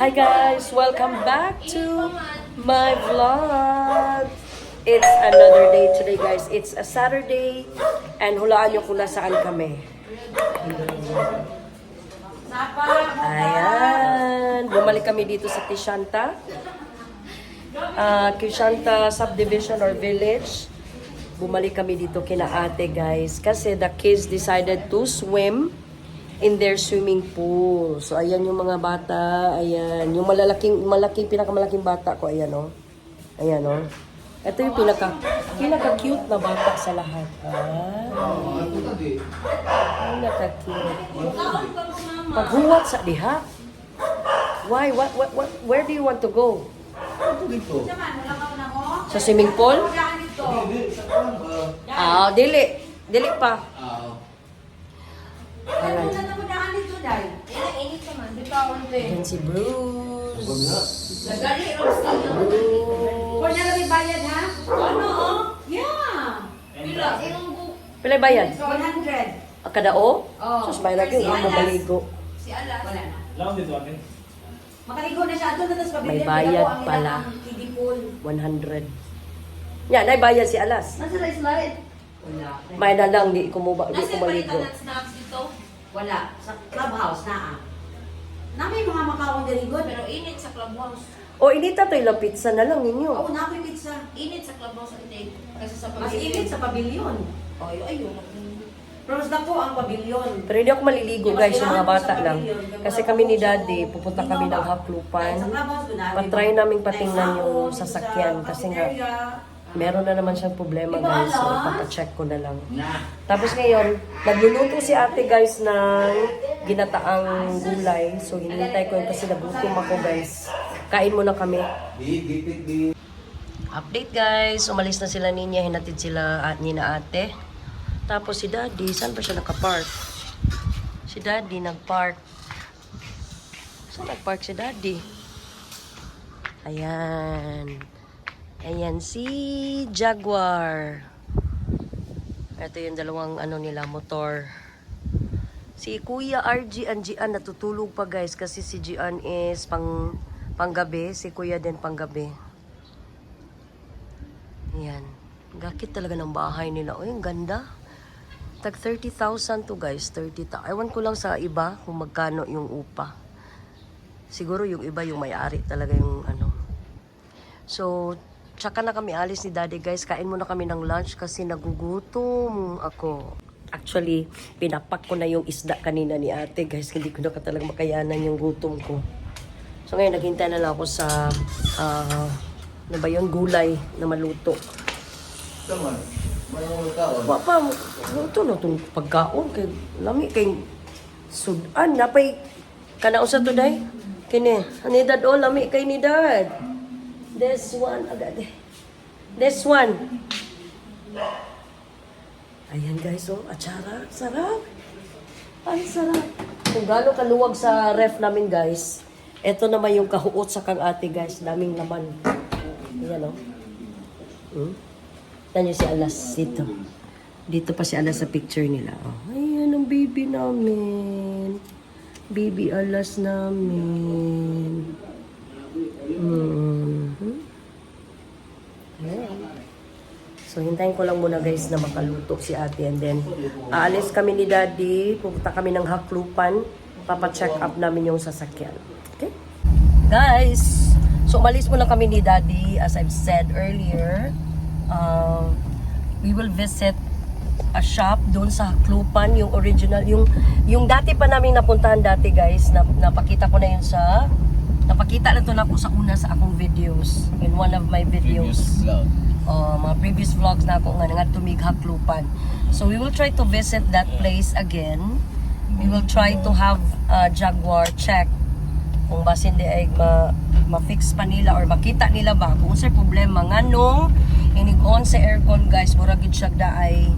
Hi guys! Welcome back to my vlog! It's another day today guys. It's a Saturday and hulaan nyo kung nasaan kami. Ayan! Bumalik kami dito sa Kishanta. Uh, Kishanta Subdivision or Village. Bumalik kami dito kina ate guys. Kasi the kids decided to swim in their swimming pool. So, ayan yung mga bata. Ayan. Yung malalaking, malaking, pinakamalaking bata ko. Ayan, oh. Ayan, oh. Ito yung pinaka, pinaka-cute na bata sa lahat. Ah. Pinaka-cute. Paghuwat sa diha. Why? What, what, what, where do you want to go? Sa swimming pool? Ah, dili. Dili pa. Ayan. Ayan si Bruce. Kung na kami bayad ha? Ano oh? Yeah. Pila bayad? 100. Ah, Kada o? Oo. Sus, may lagi. Huwag mo maligo. Wala na. Lang dito ate. Makaligo na siya. Doon na tapos pabili. May bayad pala. Kiddie pool. 100. Yan, ay bayad si Alas. Nasa na slide? Wala. May na lang, di ko mo ba, di ko Nasa palitan ng snacks dito. Wala. Sa clubhouse na ah. Na may mga makawang daligon. Pero init sa clubhouse. O, inita to ilang pizza na lang ninyo. Oo, na may pizza. Init sa clubhouse ang init. Kasi sa Mas init sa pabilyon. Ay, ayun. Pero mas dako ang pabilyon. Pero hindi ako maliligo guys, yung mga bata lang. Kasi kami ni Daddy, pupunta kami ng Haklupan. Sa clubhouse doon na. Patry naming patingnan yung sasakyan kasi nga meron na naman siyang problema guys. So, ipapacheck ko na lang. Tapos ngayon, nagluluto si ate guys ng ginataang gulay. So, hinintay ko yun kasi nagutom ako guys. Kain muna kami. Update guys, umalis na sila ninya, hinatid sila at ni na ate. Tapos si daddy, saan ba siya nakapark? Si daddy nagpark. Saan nagpark si daddy? Ayan. Ayan si Jaguar. Ito yung dalawang ano nila, motor. Si Kuya RG and Gian natutulog pa guys kasi si Gian is pang panggabi, si Kuya din panggabi. Yan. Gakit talaga ng bahay nila. Uy, ang ganda. Tag 30,000 to guys. 30,000. Ewan ko lang sa iba kung magkano yung upa. Siguro yung iba yung may-ari talaga yung ano. So, tsaka na kami alis ni daddy guys. Kain muna kami ng lunch kasi nagugutom ako. Actually, pinapak ko na yung isda kanina ni ate guys. Hindi ko na talaga makayanan yung gutom ko. So ngayon, naghintay na lang ako sa, ah, ano ba yun, gulay na maluto. Wa pa, ito na itong pagkaon. Kay, lami kay sudan. Napay, kanaon sa to day? Kini, anidad o, lami kay ni dad. This one, agad. This one. Ayan guys, oh, atsara, sarap. Ay, sarap. Kung gaano kaluwag sa ref namin guys, eto naman yung kahuot sa kang ate guys, daming laman. Ayan oh. Hmm? Tanyo si Alas dito. Dito pa si Alas sa picture nila. Oh. Ayan ang baby namin. Baby Alas namin. Hmm. Ayan. So, hintayin ko lang muna guys na makaluto si ate. And then, aalis kami ni daddy. Pupunta kami ng Haklupan. Papacheck up namin yung sasakyan. Okay? Guys, so umalis muna kami ni daddy. As I've said earlier, uh, we will visit a shop doon sa Haklupan. Yung original, yung, yung dati pa namin napuntahan dati guys. Na, napakita ko na yun sa Napakita na to na ako sa una sa akong videos. In one of my videos uh, mga previous vlogs na ako nga nga tumig Haklupan. So we will try to visit that place again. We will try to have uh, Jaguar check kung basin di ay ma, ma-fix pa nila or makita nila ba kung sa problema nga nung inig-on sa aircon guys murag gid siya da ay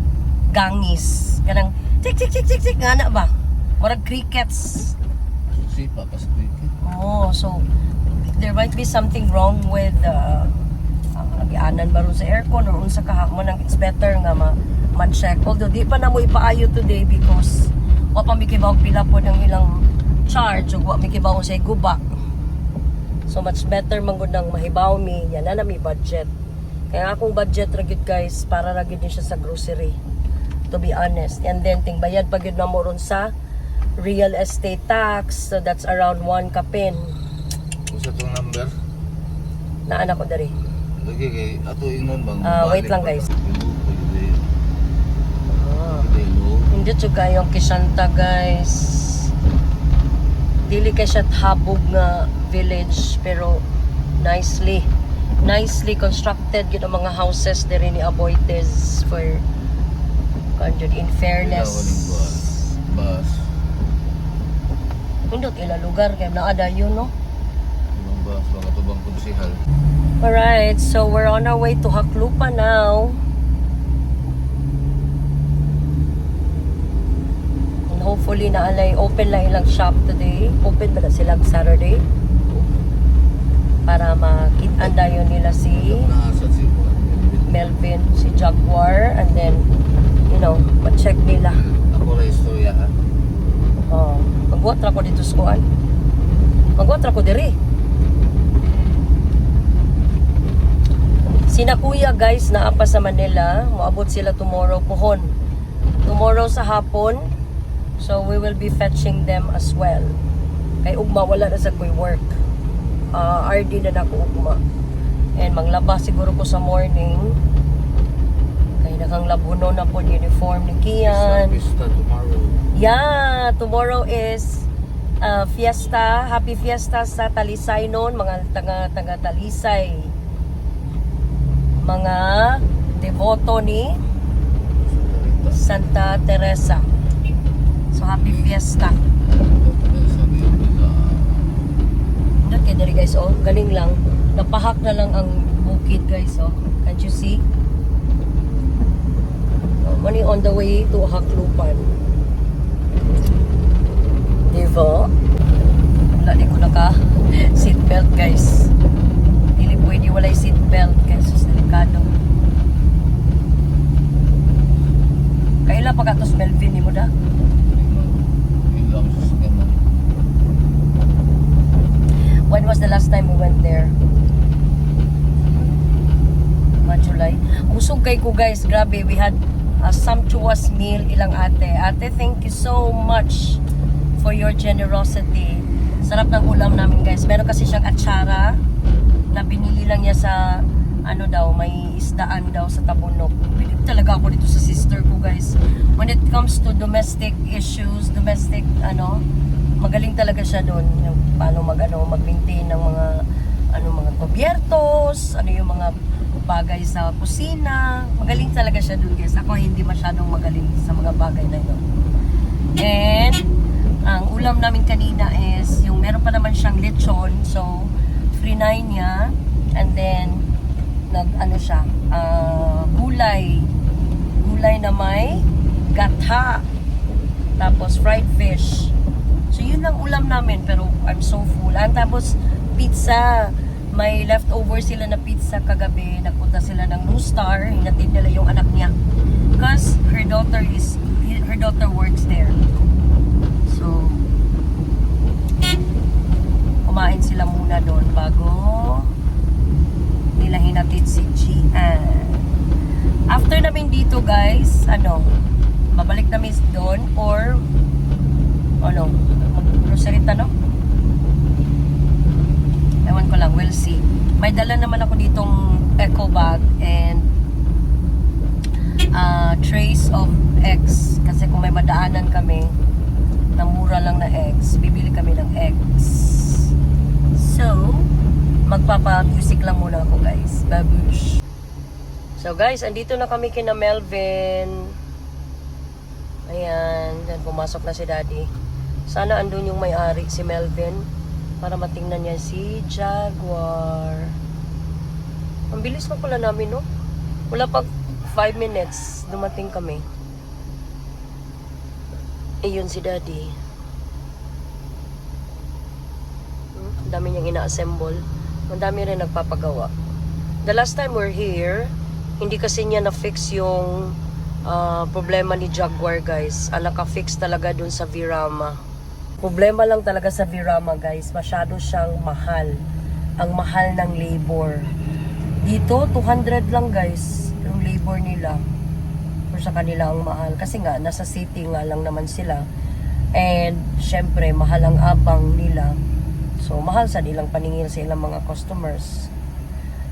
gangis kanang tik tik tik tik tik nga na ba murag crickets Sipa pa sa kwiki. Oh, so there might be something wrong with uh, agianan ba ron sa aircon or unsa ka mo nang it's better nga ma ma-check. Although di pa na mo ipaayo today because wa pa mi kibaw pila po ng ilang charge ug wa mi kibaw sa guba. So much better man gud nang mahibaw mi, yan na na mi budget. Kaya akong budget ra gyud guys para ra gyud siya sa grocery. To be honest. And then ting bayad pa gyud na mo ron sa real estate tax. So that's around 1 kapin. Usa tong number. Na anak ko dari. Lagi kay ato ingon bang. Ah, wait lang, guys. no? Hindi to kayong kisanta guys. Dili kay siya habog nga village pero nicely nicely constructed gid ang mga houses diri ni Aboites for kanjud in fairness. Bus. Pindot ila lugar kay naada yun no. Ibang bus mga tubang konsihal. Alright, so we're on our way to Haklupa now. And hopefully na alay open lang ilang shop today. Open ba na silang Saturday? Para makita dayon nila si. Melvin, si Jaguar, and then, you know, ma-check nila. Ako ra istorya ha. Oh, magbuhat ra ko dito sa kuan. Magbuhat ra ko diri. Sina kuya guys na apa sa Manila, moabot sila tomorrow pohon. Tomorrow sa hapon. So we will be fetching them as well. Kay ugma wala na sa kuy work. Ah, RD na nako ugma. And manglaba siguro ko sa morning. Kay nakang labuno na po uniform ni Kian. Pista tomorrow. Yeah, tomorrow is uh, fiesta, happy fiesta sa Talisay noon, mga taga taga Talisay. Mga devoto ni Santa Teresa. So happy fiesta. Hindi kay diri guys, oh, galing lang. Napahak na lang ang bukid guys, oh. Can't you see? Oh, money on the way to Haklupan. Diba? Wala di ko naka seatbelt guys. Dili pwede walay seatbelt guys. Delikado. Kaila pa katos Melvin ni mo da? When was the last time we went there? July. Usog kay ko guys, grabe. We had a sumptuous meal ilang ate. Ate, thank you so much for your generosity. Sarap ng ulam namin guys. Meron kasi siyang atsara na binili lang niya sa ano daw, may isdaan daw sa Tabunok. Bilib talaga ako dito sa sister ko guys. When it comes to domestic issues, domestic ano, magaling talaga siya doon. Yung paano mag ano, mag-maintain ng mga ano mga kubyertos, ano yung mga bagay sa kusina. Magaling talaga siya doon guys. Ako hindi masyadong magaling sa mga bagay na yun. And ang ulam namin kanina is yung meron pa naman siyang lechon. So, free nine niya. And then, nag ano siya, ah, gulay. Gulay na may gatha. Tapos fried fish. So yun ang ulam namin pero I'm so full. And tapos pizza. May leftover sila na pizza kagabi. Nagpunta sila ng New Star. Hinatid nila yung anak niya. Because her daughter is her daughter works there. So kumain sila muna doon bago nila hinatid si Gian. After namin dito guys, ano, babalik namin doon or ano, mag-grocery no? Ewan ko lang, we'll see. May dala naman ako ditong eco bag and uh, trays of eggs. Kasi kung may madaanan kami na mura lang na eggs, bibili kami ng eggs. So, magpapa-music lang muna ako guys. Babush. So guys, andito na kami kina Melvin. Ayan, then pumasok na si Daddy. Sana andun yung may-ari, si Melvin. Para matingnan niya si Jaguar. Ang bilis pa pala namin, no? Wala pag 5 minutes, dumating kami. Ayun si Daddy. Hmm, dami niyang ina-assemble. Ang dami rin nagpapagawa. The last time we're here, hindi kasi niya na-fix yung ah, problema ni Jaguar, guys. Ala ka-fix talaga dun sa Virama. Problema lang talaga sa Virama, guys. Masyado siyang mahal. ang mahal ng labor. Dito, 200 lang guys, yung labor nila. Or sa kanila ang mahal. Kasi nga, nasa city nga lang naman sila. And, syempre, mahal ang abang nila. So, mahal sa nilang paningin sa ilang mga customers.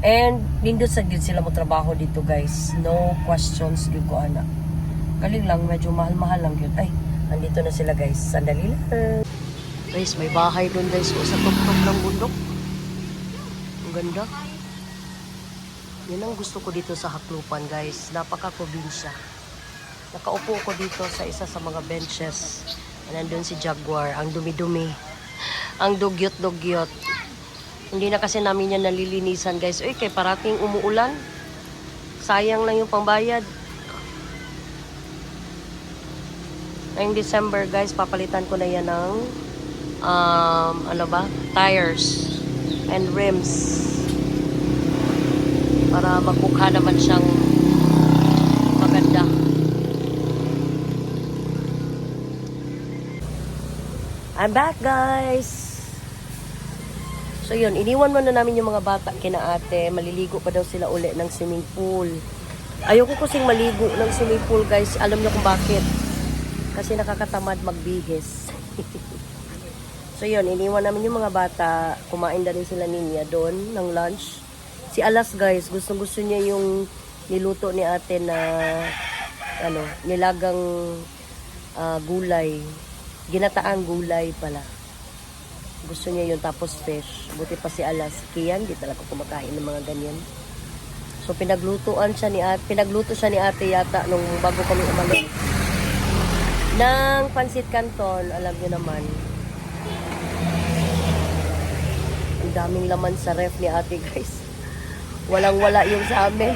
And, nindot sa gid sila mo trabaho dito guys. No questions gyud ko ana. Galing lang, medyo mahal-mahal lang yun. Ay, andito na sila guys. Sandali lang. Guys, may bahay doon guys. O, sa tuktok ng bundok. Ang ganda. Yan ang gusto ko dito sa Haklupan guys. Napaka-probinsya. Nakaupo ko dito sa isa sa mga benches. Nandun si Jaguar. Ang dumi-dumi. Ang dugyot-dugyot. Hindi na kasi namin yan nalilinisan guys. Uy, kay parating umuulan. Sayang lang yung pangbayad. Ngayong December guys, papalitan ko na yan ng um, ano ba? Tires and rims. Para magmukha naman siyang maganda. I'm back guys! So yun, iniwan muna namin yung mga bata kina ate. Maliligo pa daw sila uli ng swimming pool. Ayoko kasing maligo ng swimming pool guys. Alam niyo kung bakit. Kasi nakakatamad magbihis. so yun, iniwan namin yung mga bata. Kumain na rin sila niya doon ng lunch. Si Alas guys, gusto gusto niya yung niluto ni ate na ano, nilagang ah, gulay. Ginataang gulay pala. Gusto niya yun tapos fish. Buti pa si Alas. Kiyan, di talaga kumakain ng mga ganyan. So pinaglutuan siya ni ate, pinagluto siya ni ate yata nung bago kami umalis. Ng pansit canton, alam niyo naman. Ang daming laman sa ref ni ate guys. Walang wala yung sa amin.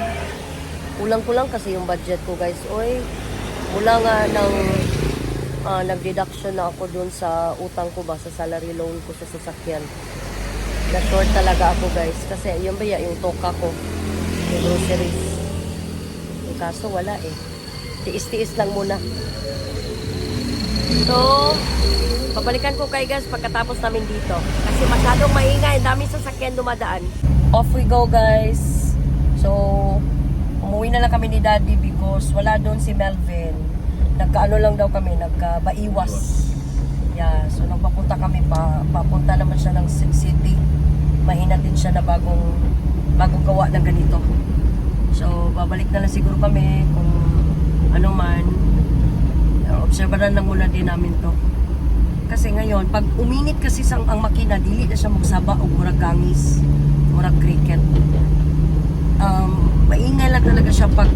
Kulang-kulang kasi yung budget ko guys. Oy, mula nga ng ah, nag-deduction na ako dun sa utang ko ba, sa salary loan ko sa sasakyan. Na short talaga ako guys. Kasi yun ba ya, yung toka ko. Yung groceries. Yung kaso wala eh. Tiis-tiis lang muna. So, babalikan ko kay guys pagkatapos namin dito. Kasi masyadong maingay. Dami sasakyan dumadaan. Off we go guys. So, umuwi na lang kami ni daddy because wala doon si Melvin. Nagkaano lang daw kami, nagkabaiwas. Yeah, so nagpapunta kami pa, papunta naman siya ng Sim City. Mahina din siya na bagong bagong gawa ng ganito. So, babalik na lang siguro kami kung ano man. Obserbaran lang muna din namin to. Kasi ngayon, pag uminit kasi sang ang makina, dili na siya magsaba o murag gangis, murag cricket. Um, maingay lang talaga siya pag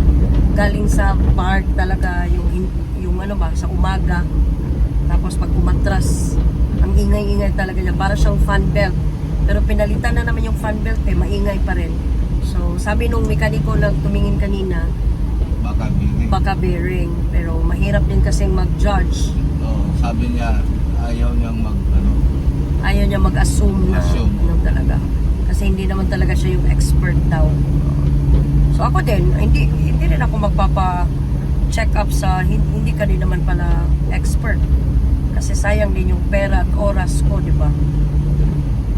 galing sa park talaga yung yung ano ba sa umaga. Tapos pag umatras ang ingay-ingay talaga niya. Para siyang fan belt. Pero pinalitan na naman yung fan belt eh maingay pa rin. So sabi nung mekaniko na tumingin kanina Baka bini. baka bearing. Pero mahirap din kasing mag-judge. Oo, sabi niya, ayaw niyang mag, ano, ayaw niya mag-assume na Assume. ano talaga. Kasi hindi naman talaga siya yung expert daw. So ako din hindi hindi rin ako magpapa check up sa hin- hindi ka din naman pala expert. Kasi sayang din yung pera at oras ko di ba?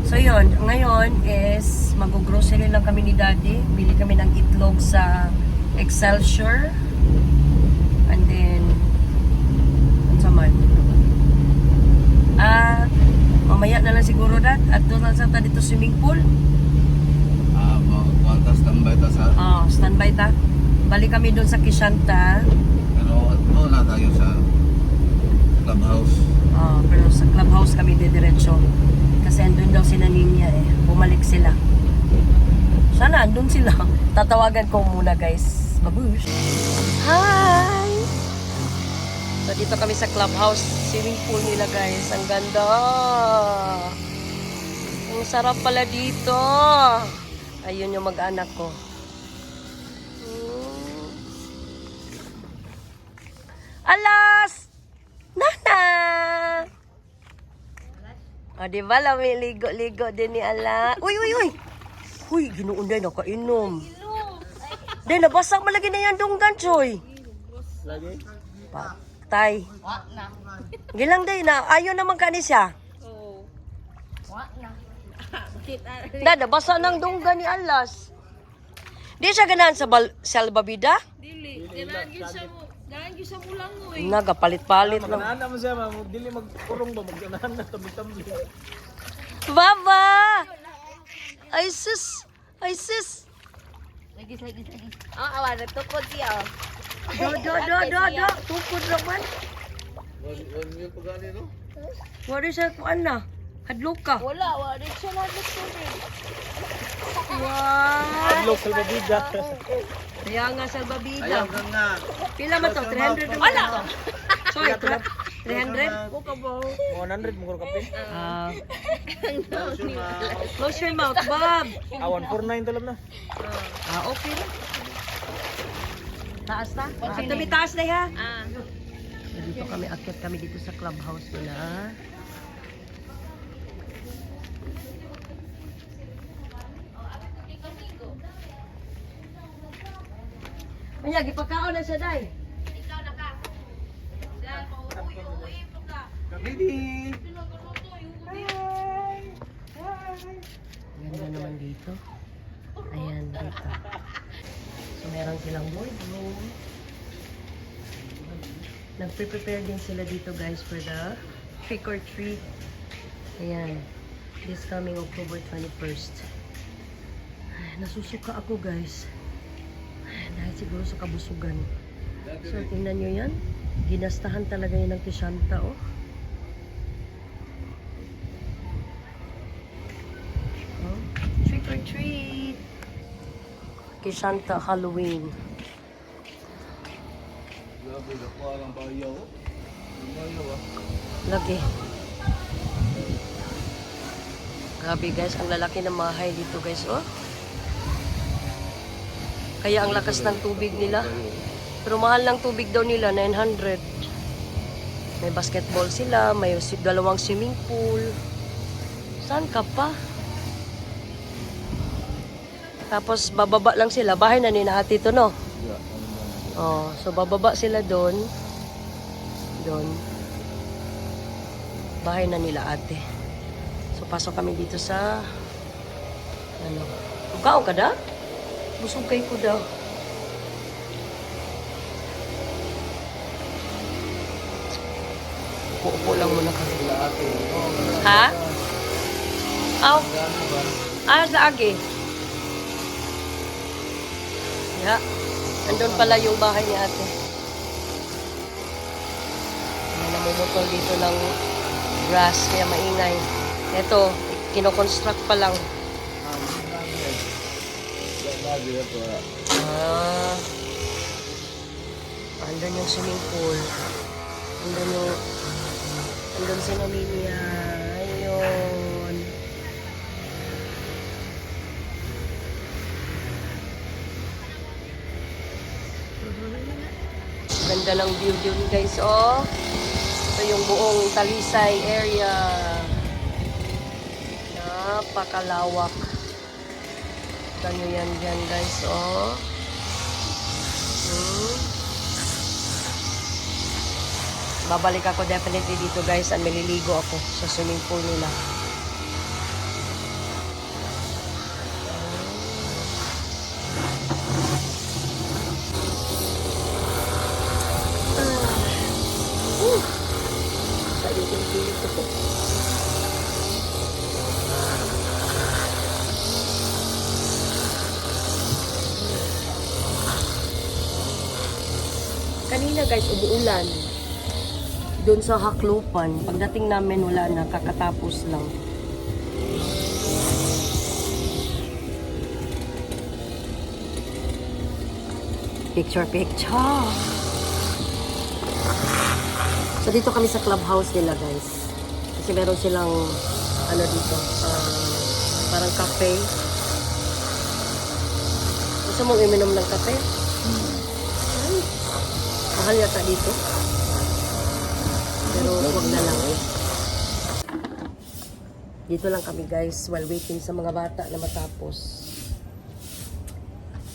So yun. Ngayon is mag-grocery lang kami ni daddy. Bili kami ng itlog sa Excelsior. And then ano sa man Ah, mamaya na lang siguro dat at doon lang sa dito swimming pool. ah, magkwantas tambay ta sa, Oh, standby ta. Balik kami doon sa Kishanta. pero na tayo sa clubhouse. Oh, pero sa clubhouse kami didiretso. Kasi andun daw si Naninya eh. Bumalik sila. Sana andun sila. Tatawagan ko muna guys. Babush. Hi! So dito kami sa clubhouse. Swimming pool nila guys. Ang ganda. Ang sarap pala dito. Ayun yung mag-anak ko. Alas! Nana! O, di ba? Lami-ligo-ligo din ni Ala. Uy, uy, uy! Uy, ginoon din, nakainom. Di, nabasa malagi na yan dunggan, Choy. Lagi? Patay. Wa na. Gilang din na, ayaw naman kani siya. Oo. Wa na. Dada, basa ng dungga ni Alas. Di siya ganahan sa bal salbabida? Dili. Ganahan sa mo. Ganahan gyud sa mulang mo eh. Nagapalit-palit lang. Nana mo siya, ma'am. Dili magkurong ba? Maganahan na tabi-tabi. Baba! Ay sus! Ay sus! Lagi lagi lagi. Ah, awa na tukod siya. Do, do, do, do, do! Tukod naman. Wag yung pagani, no? Wala siya kuan na. Hadlok ka. Wala, wala siya lang tukod. Wow! Adlok sa babida. Kaya nga salbabida. Ayaw ka nga. Pila man to? 300 naman to. Sorry, 300? Ko ka ba? 100 mo ko kapin. Ah, Close your mouth. Bob. Awan 49 talam na. Ah, okay na. Taas na? Ah, tabi taas na ha? Ah. Dito kami, akyat kami dito sa clubhouse nila. Kanya, gipakaon na siya, day. Ikaw na ka. Dahil mo uy uy po ka. Kamidi! Ganda naman dito. Ayan, dito. So, meron silang boardroom. Nagpre-prepare din sila dito, guys, for the trick or treat. Ayan. This coming October 21st. Ay, nasusuka ako, guys. Dahil siguro sa kabusugan. So, tingnan nyo yan. Ginastahan talaga yun ng Kishanta, oh. Oh, Trick or treat. Kishanta Halloween. Bayaw, ah. Lagi. Grabe guys, ang lalaki ng mahay dito guys, oh. Kaya ang lakas ng tubig nila. Pero mahal ng tubig daw nila, 900. May basketball sila, may dalawang swimming pool. Saan ka pa? Tapos bababa lang sila. Bahay na ni Nahati to, no? Oh, so bababa sila doon. Doon. Bahay na nila ate. So pasok kami dito sa ano. Ukaw ka da? Busog kay ko daw. Upo-upo lang muna kami. Ha? Aw. Ah, sa agi. Ya. Andun pala yung bahay ni ate. May namumutol dito ng grass, kaya maingay. Ito, kinoconstruct pa lang. Ah. Ah. Andun yung swimming pool. Andun yung... Andun si Naminia. Ayun. Ganda ng view dun guys, oh. Ito yung buong Talisay area. Napakalawak. Kita nyo yan dyan guys, oh. Hmm. Babalik ako definitely dito guys and maliligo ako sa swimming pool nila. Guys, umuulan. Doon sa Haklupan. Pagdating namin wala na, kakatapos lang. Picture, picture. So dito kami sa clubhouse nila guys. Kasi meron silang ano dito, ah, parang cafe. Gusto mong iminom ng kape? Ay, mahal yata dito. Pero wag na lang. Dito lang kami guys while waiting sa mga bata na matapos.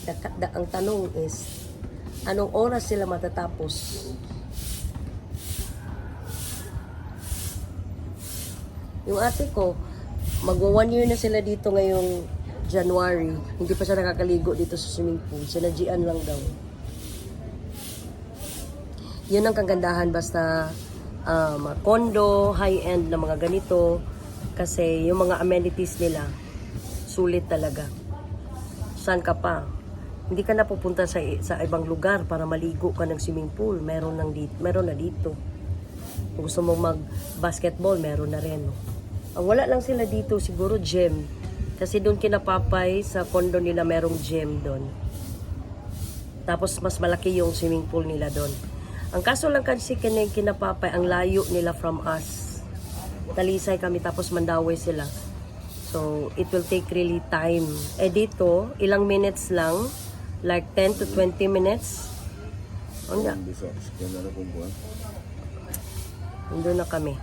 Da, da, ang tanong is, anong oras sila matatapos? Yung ate ko, Magwa one year na sila dito ngayong January. Hindi pa siya nakakaligo dito sa swimming pool. Sinajian lang daw. Yun ang kagandahan basta um, condo, high-end na mga ganito. Kasi yung mga amenities nila, sulit talaga. Saan ka pa? Hindi ka na pupunta sa, sa ibang lugar para maligo ka ng swimming pool. Meron, nang dito, meron na dito. Kung gusto mo mag-basketball, meron na rin. Ang wala lang sila dito, siguro gym. Kasi doon kinapapay sa condo nila merong gym doon. Tapos mas malaki yung swimming pool nila doon. Ang kaso lang kasi kinig kinapapay, ang layo nila from us. Talisay kami tapos Mandawi sila. So, it will take really time. Eh dito, ilang minutes lang, like 10 to 20 minutes. Ano na? Nandun na kami.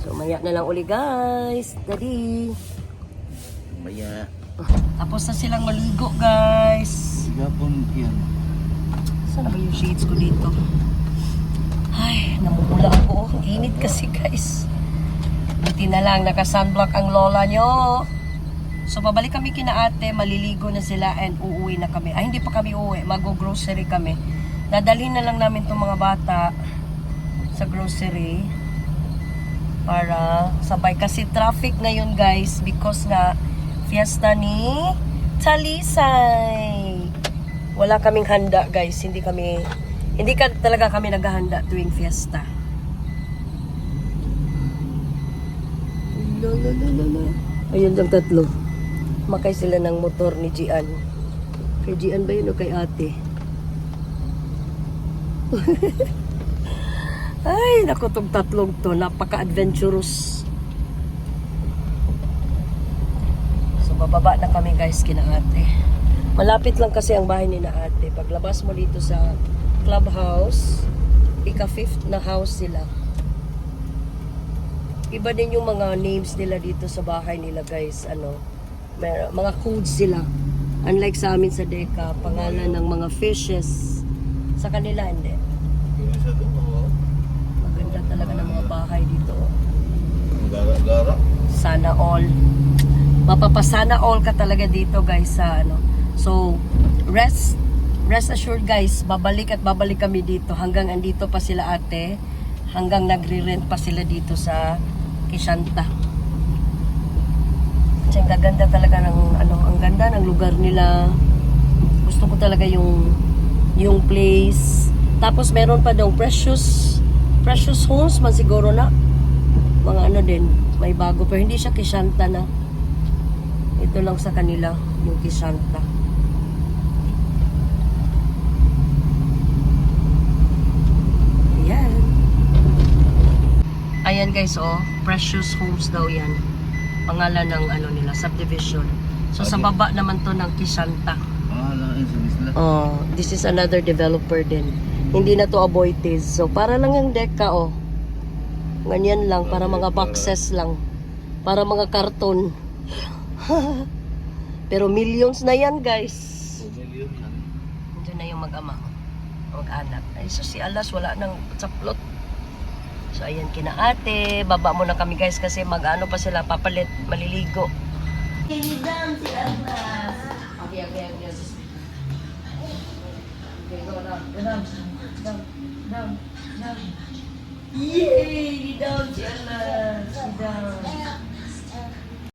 So, maya na lang uli guys. Daddy. Maya. Tapos na silang maligo guys. Gapon yan. Saan ba yung shades ko dito? Ay, namumula ako. Ang Init kasi guys. Buti na lang, naka-sunblock ang lola nyo. So, babalik kami kina ate, maliligo na sila and uuwi na kami. Ay, hindi pa kami uuwi. Mag-grocery kami. Dadalhin na lang namin itong mga bata sa grocery para sabay. Kasi traffic ngayon guys because nga fiesta ni Talisay wala kaming handa guys. Hindi kami hindi ka talaga kami naghahanda tuwing fiesta. La, la, la, la, la. ayun ang tatlo. Makay sila ng motor ni Gian. Kay Gian ba yun o kay ate? Ay naku tong tatlong to napaka-adventurous. So bababa na kami guys kina ate Malapit lang kasi ang bahay ni na ate. Paglabas mo dito sa clubhouse, ika-fifth na house sila. Iba din yung mga names nila dito sa bahay nila guys. Ano, mer mga codes sila. Unlike sa amin sa Deka, pangalan ng mga fishes. Sa kanila hindi. Maganda talaga ng mga bahay dito. oh. Sana all. Mapapasana all ka talaga dito guys sa ano. So, rest rest assured guys, babalik at babalik kami dito hanggang andito pa sila ate, hanggang nagre-rent pa sila dito sa Kishanta. Kasi gaganda talaga ng ano, ang ganda ng lugar nila. Gusto ko talaga yung yung place. Tapos meron pa daw precious precious homes man siguro na mga ano din, may bago pero hindi siya Kishanta na. Ito lang sa kanila, yung Kishanta. Ayan. Ayan guys, oh, Precious Homes daw yan. Pangalan ng ano nila, subdivision. So sa baba naman to ng sa isla. Oh, this is another developer din. Hindi na to Aboitiz. So, para lang yung deka, oh. Ganyan lang, para mga boxes lang. Para mga karton. Pero millions na yan, guys. Diyan na yung mag-ama. Mag-anak. Ay, so si Alas, wala nang saplot. So, ayan, kina ate. Baba muna kami, guys, kasi mag-ano pa sila, papalit, maliligo. Okay, okay, okay. Okay, go down. Go down. Down. Down. Down. Yay! Down si Alas. Down.